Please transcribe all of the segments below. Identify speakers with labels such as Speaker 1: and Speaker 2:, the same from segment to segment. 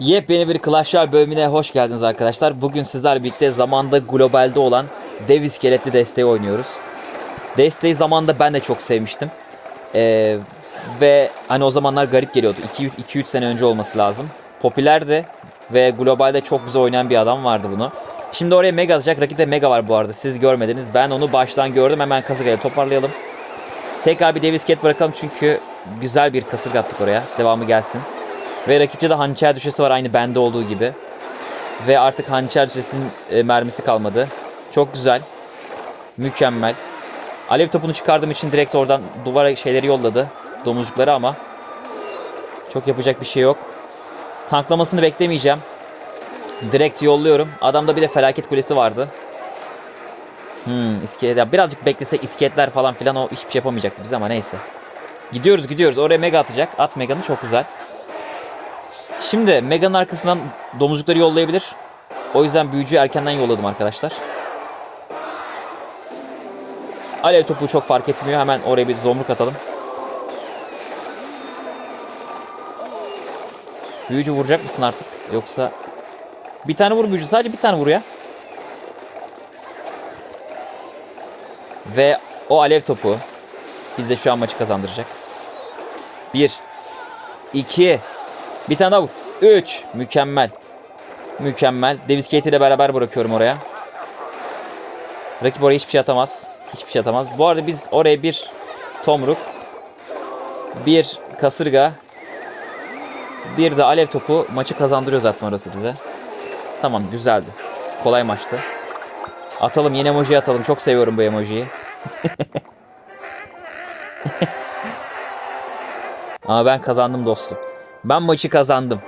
Speaker 1: Yepyeni bir Clash Royale bölümüne hoş geldiniz arkadaşlar. Bugün sizlerle birlikte zamanda globalde olan dev iskeletli desteği oynuyoruz. Desteği zamanda ben de çok sevmiştim. Ee, ve hani o zamanlar garip geliyordu. 2-3 sene önce olması lazım. Popülerdi ve globalde çok güzel oynayan bir adam vardı bunu. Şimdi oraya Mega atacak. Rakipte Mega var bu arada. Siz görmediniz. Ben onu baştan gördüm. Hemen kasırgayla toparlayalım. Tekrar bir dev iskelet bırakalım çünkü güzel bir kasırga attık oraya. Devamı gelsin. Ve rakipte de hançer düşesi var aynı bende olduğu gibi. Ve artık hançer düşesinin e, mermisi kalmadı. Çok güzel. Mükemmel. Alev topunu çıkardığım için direkt oradan duvara şeyleri yolladı. Domuzcukları ama. Çok yapacak bir şey yok. Tanklamasını beklemeyeceğim. Direkt yolluyorum. Adamda bir de felaket kulesi vardı. Hmm, iskelet. ya Birazcık beklesek iskeletler falan filan o hiçbir şey yapamayacaktı bize ama neyse. Gidiyoruz gidiyoruz. Oraya mega atacak. At meganı çok güzel. Şimdi Mega'nın arkasından domuzcukları yollayabilir. O yüzden büyücüyü erkenden yolladım arkadaşlar. Alev topu çok fark etmiyor. Hemen oraya bir zomruk atalım. Büyücü vuracak mısın artık? Yoksa... Bir tane vur büyücü. Sadece bir tane vur ya. Ve o alev topu bize şu an maçı kazandıracak. Bir. iki. Bir tane daha vur. 3. Mükemmel. Mükemmel. Davis Kate ile beraber bırakıyorum oraya. Rakip oraya hiçbir şey atamaz. Hiçbir şey atamaz. Bu arada biz oraya bir tomruk, bir kasırga, bir de alev topu maçı kazandırıyor zaten orası bize. Tamam güzeldi. Kolay maçtı. Atalım yeni emoji atalım. Çok seviyorum bu emojiyi. Ama ben kazandım dostum. Ben maçı kazandım.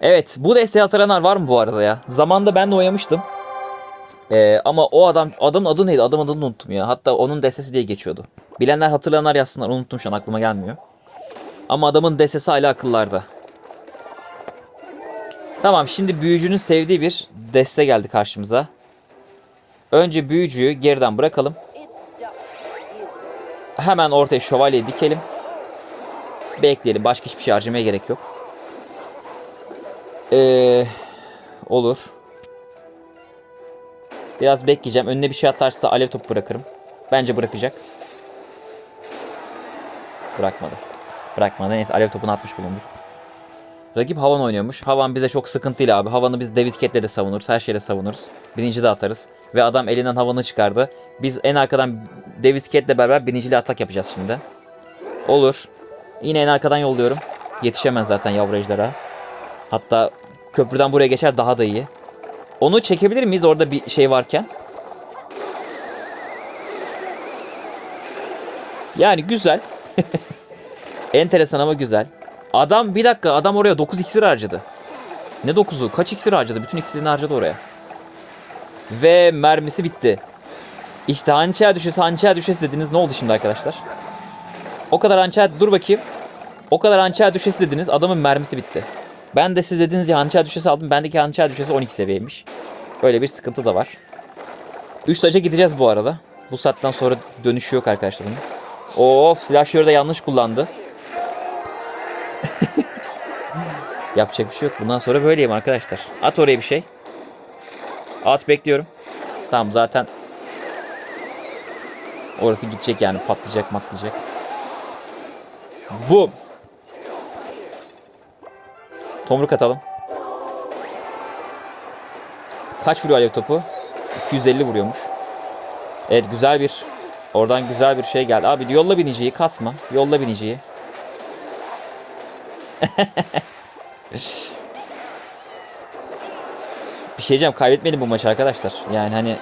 Speaker 1: Evet bu desteği hatırlayanlar var mı bu arada ya? Zamanda ben de oynamıştım. Ee, ama o adam adamın adı neydi? Adam adını unuttum ya. Hatta onun destesi diye geçiyordu. Bilenler hatırlayanlar yazsınlar. Unuttum şu an aklıma gelmiyor. Ama adamın destesi hala akıllarda. Tamam şimdi büyücünün sevdiği bir deste geldi karşımıza. Önce büyücüyü geriden bırakalım. Hemen ortaya şövalyeyi dikelim. Bekleyelim. Başka hiçbir şey harcamaya gerek yok. Ee, olur. Biraz bekleyeceğim. Önüne bir şey atarsa alev topu bırakırım. Bence bırakacak. Bırakmadı. Bırakmadı. Neyse alev topunu atmış bulunduk. Rakip Havan oynuyormuş. Havan bize çok sıkıntıyla abi. Havan'ı biz Devisketle de savunuruz. Her şeyle savunuruz. Birinci de atarız. Ve adam elinden Havan'ı çıkardı. Biz en arkadan Devisketle beraber birincili atak yapacağız şimdi. Olur. Yine en arkadan yolluyorum. Yetişemez zaten yavru. Hatta köprüden buraya geçer daha da iyi. Onu çekebilir miyiz orada bir şey varken? Yani güzel. Enteresan ama güzel. Adam bir dakika adam oraya 9 iksir harcadı. Ne 9'u? Kaç iksir harcadı? Bütün iksirini harcadı oraya. Ve mermisi bitti. İşte hançer düşesi hançer düşesi dediniz. Ne oldu şimdi arkadaşlar? O kadar hançer dur bakayım. O kadar hançer düşesi dediniz. Adamın mermisi bitti. Ben de siz dediniz ya hançer düşesi aldım. Bendeki hançer düşesi 12 seviyeymiş. Böyle bir sıkıntı da var. 3 taca gideceğiz bu arada. Bu saatten sonra dönüşü yok arkadaşlar bunun. Of silahşörü de yanlış kullandı. Yapacak bir şey yok. Bundan sonra böyleyim arkadaşlar. At oraya bir şey. At bekliyorum. Tamam zaten orası gidecek yani patlayacak matlayacak. Bu. Tomruk atalım. Kaç vuruyor alev topu? 250 vuruyormuş. Evet güzel bir oradan güzel bir şey geldi. Abi yolla biniciyi kasma. Yolla biniciyi. bir şey diyeceğim kaybetmedim bu maçı arkadaşlar. Yani hani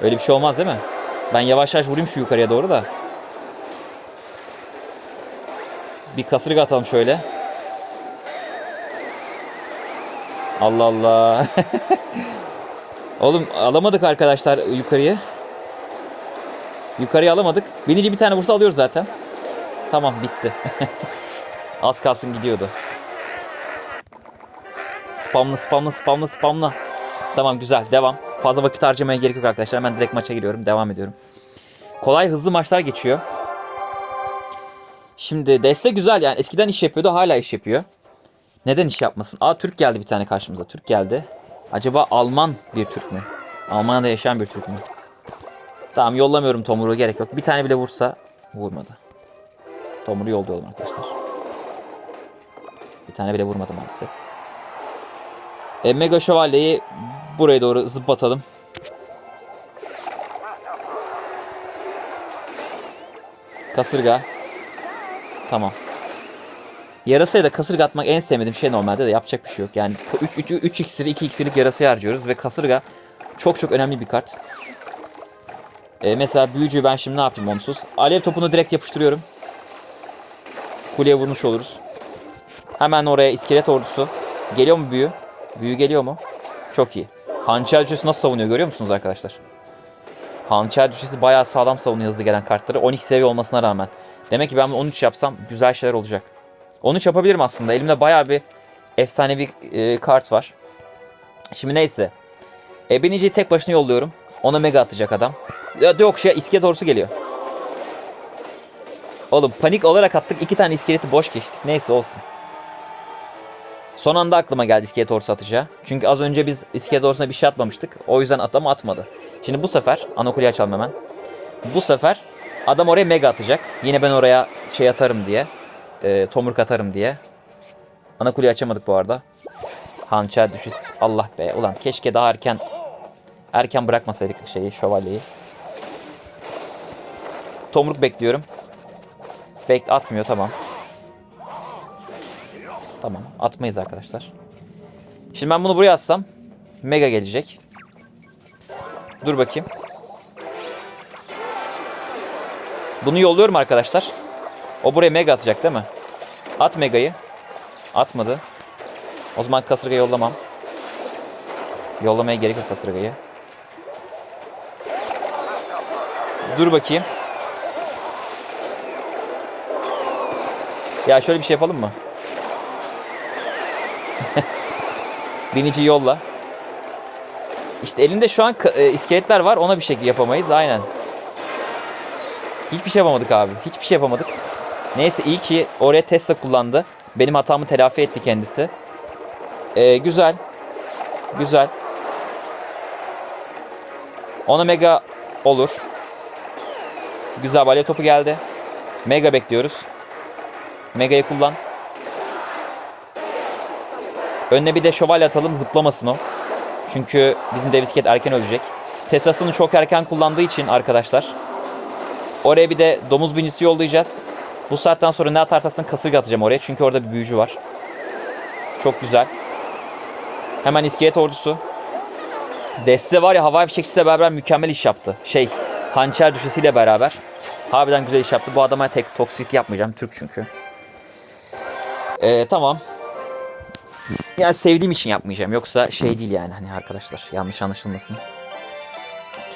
Speaker 1: öyle bir şey olmaz değil mi? Ben yavaş yavaş vurayım şu yukarıya doğru da. Bir kasırga atalım şöyle. Allah Allah. Oğlum alamadık arkadaşlar yukarıyı. Yukarıya alamadık. Binici bir tane vursa alıyoruz zaten. Tamam bitti. Az kalsın gidiyordu. Spamla spamla spamla spamla. Tamam güzel devam. Fazla vakit harcamaya gerek yok arkadaşlar. Hemen direkt maça giriyorum. Devam ediyorum. Kolay hızlı maçlar geçiyor. Şimdi deste güzel yani. Eskiden iş yapıyordu hala iş yapıyor. Neden iş yapmasın? Aa Türk geldi bir tane karşımıza. Türk geldi. Acaba Alman bir Türk mü? Almanya'da yaşayan bir Türk mü? Tamam yollamıyorum Tomur'u gerek yok. Bir tane bile vursa vurmadı. Tomur'u yolluyorum arkadaşlar. Bir tane bile vurmadı maalesef. E, Mega Şövalye'yi buraya doğru zıplatalım. Kasırga. Tamam. Yarasaya da kasırga atmak en sevmediğim şey normalde de yapacak bir şey yok. Yani 3, 3, 3 iksiri 2 iksirlik yarasaya harcıyoruz ve kasırga çok çok önemli bir kart. Ee, mesela büyücüyü ben şimdi ne yapayım onsuz? Alev topunu direkt yapıştırıyorum. Kuleye vurmuş oluruz. Hemen oraya iskelet ordusu. Geliyor mu büyü? Büyü geliyor mu? Çok iyi. Hançer nasıl savunuyor görüyor musunuz arkadaşlar? Hançer düşesi bayağı sağlam savunuyor hızlı gelen kartları. 12 seviye olmasına rağmen. Demek ki ben bunu 13 yapsam güzel şeyler olacak. 13 yapabilirim aslında. Elimde bayağı bir efsanevi e, kart var. Şimdi neyse. E, biniciyi tek başına yolluyorum. Ona mega atacak adam. Ya yok şey iskelet ordusu geliyor. Oğlum panik olarak attık. iki tane iskeleti boş geçtik. Neyse olsun. Son anda aklıma geldi iskelet ordusu atacağı. Çünkü az önce biz iskelet ordusuna bir şey atmamıştık. O yüzden adam atmadı. Şimdi bu sefer anakuleyi açalım hemen. Bu sefer adam oraya mega atacak. Yine ben oraya şey atarım diye. E, tomruk atarım diye. Anakuleyi açamadık bu arada. Hançer düşüş. Allah be. Ulan keşke daha erken erken bırakmasaydık şeyi şövalyeyi. Tomruk bekliyorum. Bek atmıyor tamam. Tamam atmayız arkadaşlar. Şimdi ben bunu buraya atsam mega gelecek. Dur bakayım. Bunu yolluyorum arkadaşlar. O buraya mega atacak değil mi? At megayı. Atmadı. O zaman kasırga yollamam. Yollamaya gerek yok kasırgayı. Dur bakayım. Ya şöyle bir şey yapalım mı? Binici yolla. İşte elinde şu an e, iskeletler var. Ona bir şey yapamayız. Aynen. Hiçbir şey yapamadık abi. Hiçbir şey yapamadık. Neyse iyi ki oraya Tesla kullandı. Benim hatamı telafi etti kendisi. Ee, güzel. Güzel. Ona mega olur. Güzel balya topu geldi. Mega bekliyoruz. Mega'yı kullan. Önüne bir de şövalye atalım zıplamasın o. Çünkü bizim dev iskelet erken ölecek. Tesla'sını çok erken kullandığı için arkadaşlar. Oraya bir de domuz binicisi yollayacağız. Bu saatten sonra ne atarsan kasırga atacağım oraya. Çünkü orada bir büyücü var. Çok güzel. Hemen iskelet ordusu. Deste var ya havai fişekçisiyle beraber mükemmel iş yaptı. Şey hançer düşesiyle beraber. Harbiden güzel iş yaptı. Bu adama tek toksit yapmayacağım. Türk çünkü. Ee, tamam. Yani sevdiğim için yapmayacağım. Yoksa şey değil yani hani arkadaşlar yanlış anlaşılmasın.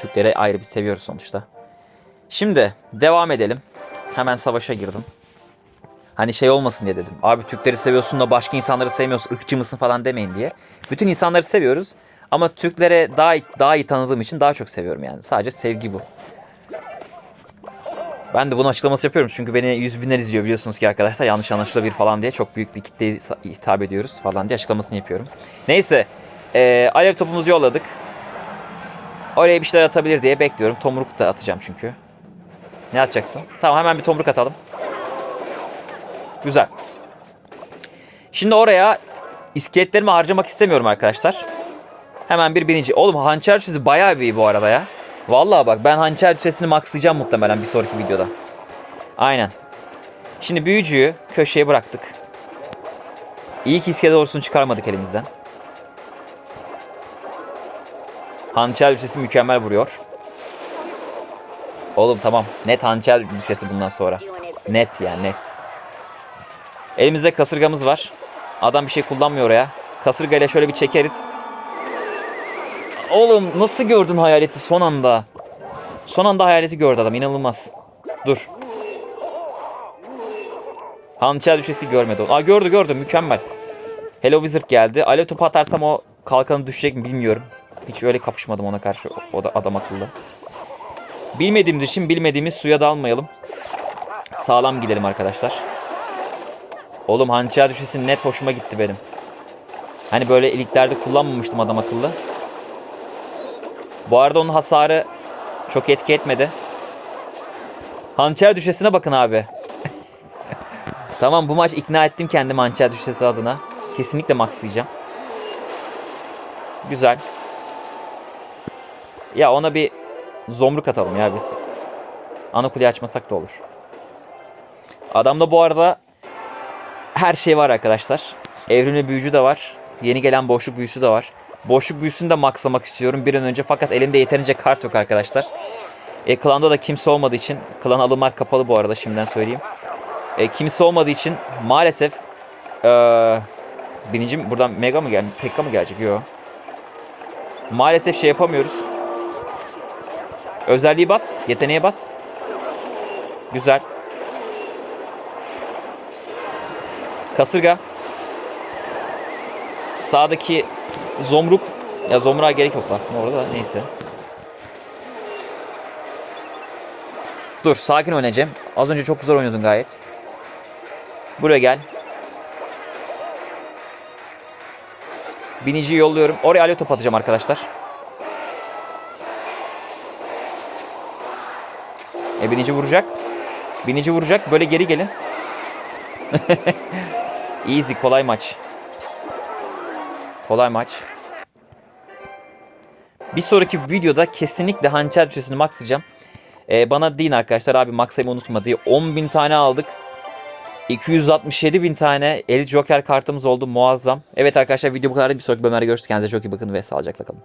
Speaker 1: Türkleri ayrı bir seviyoruz sonuçta. Şimdi devam edelim. Hemen savaşa girdim. Hani şey olmasın diye dedim. Abi Türkleri seviyorsun da başka insanları sevmiyorsun, ırkçı mısın falan demeyin diye. Bütün insanları seviyoruz ama Türklere daha daha iyi tanıdığım için daha çok seviyorum yani. Sadece sevgi bu. Ben de bunun açıklaması yapıyorum çünkü beni yüz binler izliyor biliyorsunuz ki arkadaşlar yanlış anlaşılabilir falan diye çok büyük bir kitleye hitap ediyoruz falan diye açıklamasını yapıyorum. Neyse eee alev topumuzu yolladık. Oraya bir şeyler atabilir diye bekliyorum. Tomruk da atacağım çünkü. Ne atacaksın? Tamam hemen bir tomruk atalım. Güzel. Şimdi oraya iskeletlerimi harcamak istemiyorum arkadaşlar. Hemen bir bininci. Oğlum hançer düşesi bayağı bir bu arada ya. Vallahi bak ben hançer düşesini maxlayacağım muhtemelen bir sonraki videoda. Aynen. Şimdi büyücüyü köşeye bıraktık. İyi ki iskelet ordusunu çıkarmadık elimizden. Hançer düşesi mükemmel vuruyor. Oğlum tamam. Net hançer düşesi bundan sonra. Net yani net. Elimizde kasırgamız var. Adam bir şey kullanmıyor oraya. Kasırgayla şöyle bir çekeriz. Oğlum nasıl gördün hayaleti son anda? Son anda hayaleti gördü adam inanılmaz. Dur. Hançer düşesi görmedi onu. Aa gördü gördü mükemmel. Hello Wizard geldi. Alev topu atarsam o kalkanı düşecek mi bilmiyorum. Hiç öyle kapışmadım ona karşı o da adam akıllı. Bilmediğimiz için bilmediğimiz suya dalmayalım. Sağlam gidelim arkadaşlar. Oğlum hançer düşesi net hoşuma gitti benim. Hani böyle iliklerde kullanmamıştım adam akıllı. Bu arada onun hasarı çok etki etmedi. Hançer düşesine bakın abi. tamam bu maç ikna ettim kendimi hançer düşesi adına. Kesinlikle maxlayacağım. Güzel. Ya ona bir zomruk atalım ya biz. Ana kuleyi açmasak da olur. Adamda bu arada her şey var arkadaşlar. Evrimli büyücü de var. Yeni gelen boşluk büyüsü de var. Boşluk büyüsünü de maxlamak istiyorum bir an önce fakat elimde yeterince kart yok arkadaşlar. E, klanda da kimse olmadığı için klan alımlar kapalı bu arada şimdiden söyleyeyim. E, kimse olmadığı için maalesef e, binicim buradan mega mı gel pekka mı gelecek? Yok. Maalesef şey yapamıyoruz. Özelliği bas, yeteneğe bas. Güzel. Kasırga. Sağdaki zomruk. Ya zomruğa gerek yok aslında orada da neyse. Dur sakin oynayacağım. Az önce çok güzel oynuyordun gayet. Buraya gel. Biniciyi yolluyorum. Oraya alo top atacağım arkadaşlar. E binici vuracak. Binici vuracak. Böyle geri gelin. Easy kolay maç. Kolay maç. Bir sonraki videoda kesinlikle hançer düşesini maxlayacağım. Ee, bana deyin arkadaşlar abi maxlayımı unutma diye 10.000 tane aldık. 267 bin tane Elite Joker kartımız oldu muazzam. Evet arkadaşlar video bu kadar. Bir sonraki bölümlerde görüşürüz. Kendinize çok iyi bakın ve sağlıcakla kalın.